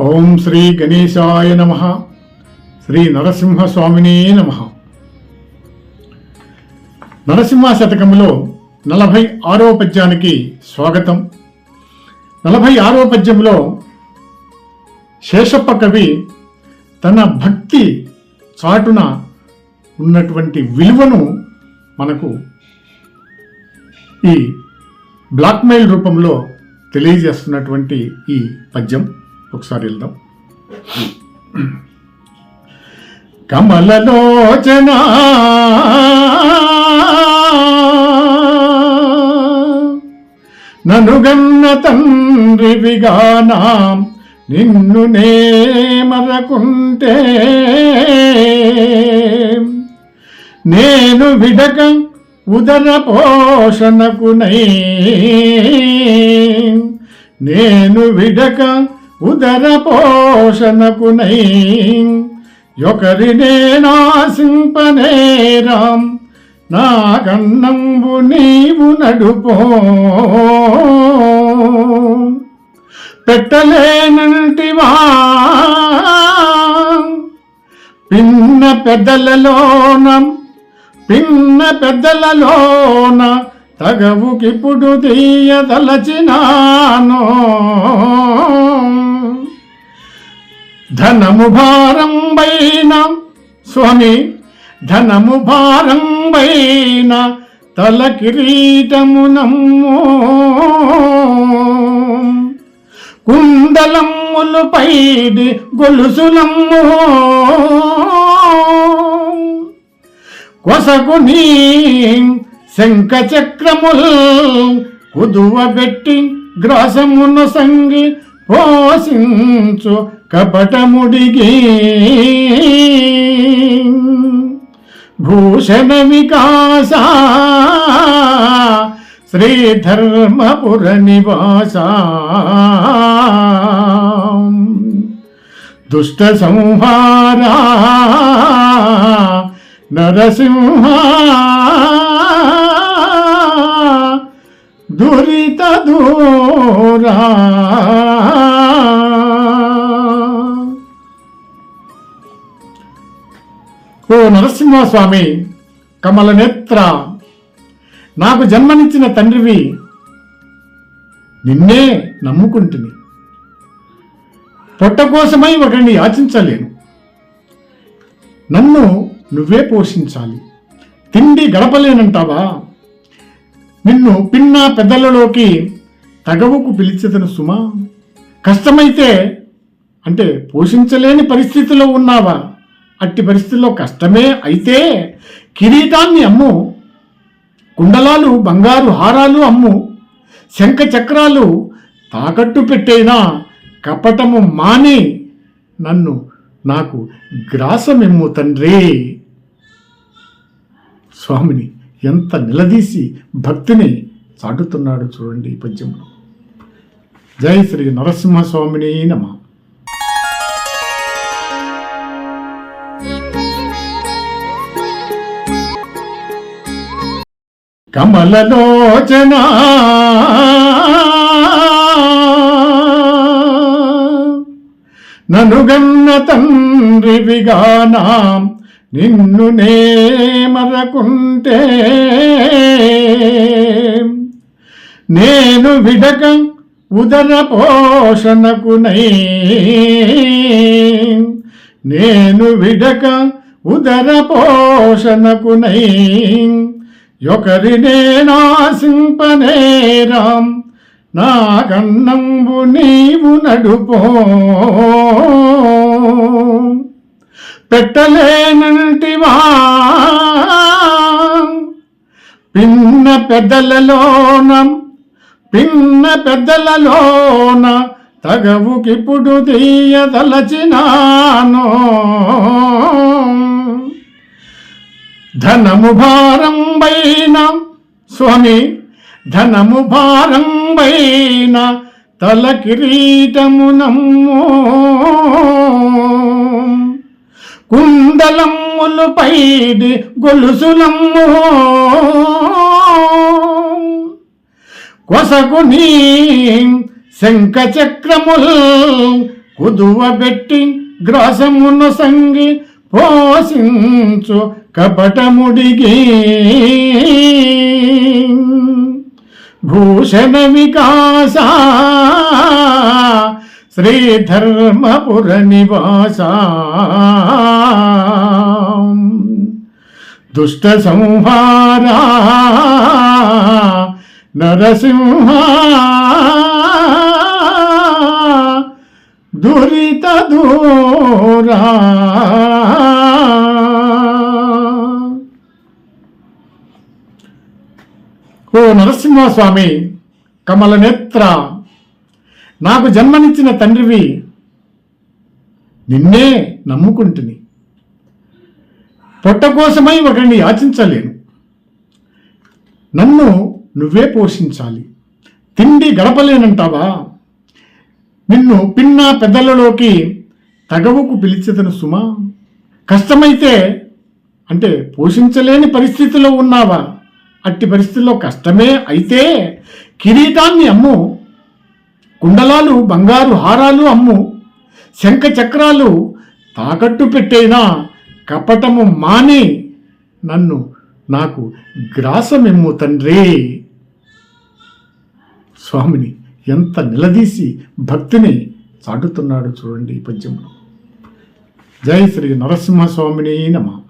ఓం శ్రీ గణేశాయ నమ. శ్రీ నరసింహస్వామినే నమ. నరసింహ శతకంలో నలభై ఆరో పద్యానికి స్వాగతం. నలభై ఆరో పద్యంలో శేషప్ప కవి తన భక్తి చాటున ఉన్నటువంటి విలువను మనకు ఈ బ్లాక్మెయిల్ రూపంలో తెలియజేస్తున్నటువంటి ఈ పద్యం. ఒకసారి వెళ్దాం. కమలలోచన ననుగన్న తండ్రి విగానా నిన్ను నే మరకుంటే. నేను విడక ఉదర పోషణకునై. నేను విడక ఉదర పోషణకునై ఒకరినే నాసింపనేరాం. నా కన్నంబు నీవు నడుపో. పెట్టలేనంటివా? పిన్న పెద్దలలోన పిన్న పెద్దలలోన తగవుకిప్పుడు తీయదలచినాను. ధనము భారం వైన స్వామి ధనము భారం వైన తల కిరీటము నమ్మో. కుందలమ్ములు పైడి గొలుసులమ్ము. కొసకు నీ శంఖ చక్రముల్ కుదువ పెట్టి గ్రాసమును సంగి పోషించు కపటముడిగి భూషణ వికాస శ్రీధర్మపుర నివాస దుష్ట సంహారా నరసింహ. దురిత దూరా. నరసింహస్వామి కమలనేత్ర నాకు జన్మనిచ్చిన తండ్రివి నిన్నే నమ్ముకుంటుని. పొట్ట కోసమై ఒకరిని యాచించలేను. నన్ను నువ్వే పోషించాలి. తిండి గడపలేనంటావా? నిన్ను పిన్న పెద్దలలోకి తగవుకు పిలిచేదను సుమా. కష్టమైతే అంటే పోషించలేని పరిస్థితిలో ఉన్నావా? అట్టి పరిస్థితుల్లో కష్టమే. అయితే కిరీటాన్ని అమ్ము కుండలాలు బంగారు హారాలు అమ్ము శంఖ చక్రాలు తాకట్టు పెట్టేనా కపటము మాని నన్ను నాకు గ్రాసమెమ్ము తండ్రి. స్వామిని ఎంత నిలదీసి భక్తిని చాటుతున్నాడు చూడండి ఈ పద్యంలో జై శ్రీ నరసింహస్వామిని నమ. కమలలోచన ననుగన్న తండ్రివిగానా నిన్ను నే మరకుంటే. నేను విడక ఉదర పోషణకునై నేను విడక ఉదర పోషణకునై ఒకరినే నాసింపనేరాం నా కన్నంబు నీవు నడుపో. పెట్టలేనంటివా? పిన్న పెద్దలలోన పిన్న పెద్దలలోన తగవుకిప్పుడు తీయదలచినానో. ధనము భారంబైన స్వామి ధనము భారంబైన తల కిరీటమునమ్మో కుండలమ్ములు పైడి గొలుసులమ్ము. కొసకు నీ శంఖ చక్రముల్ కుదువబెట్టి గ్రాసమును సంగి పోషించు కపటముడిగి. భూషణ వికాస శ్రీధర్మపుర నివాస. దుష్ట సంహారా నరసింహా దురిత దూరా ఓ నరసింహస్వామి కమల నేత్ర నాకు జన్మనిచ్చిన తండ్రివి నిన్నే నమ్ముకుంటుని. పొట్ట కోసమై ఒకరిని యాచించలేను. నన్ను నువ్వే పోషించాలి. తిండి గడపలేనంటావా? నిన్ను పిన్న పెద్దలలోకి తగవుకు పిలిచెదను సుమా. కష్టమైతే అంటే పోషించలేని పరిస్థితిలో ఉన్నావా? అట్టి పరిస్థితుల్లో కష్టమే అయితే కిరీటాన్ని అమ్ము. కుండలాలు బంగారు హారాలు అమ్ము. శంఖ చక్రాలు తాకట్టు పెట్టైనా? కపటము మాని. నన్ను నాకు గ్రాసమెమ్ము తండ్రి. స్వామిని ఎంత నిలదీసి భక్తిని చాటుతున్నాడు చూడండి ఈ పద్యంలో జై శ్రీ నరసింహస్వామిని నమ.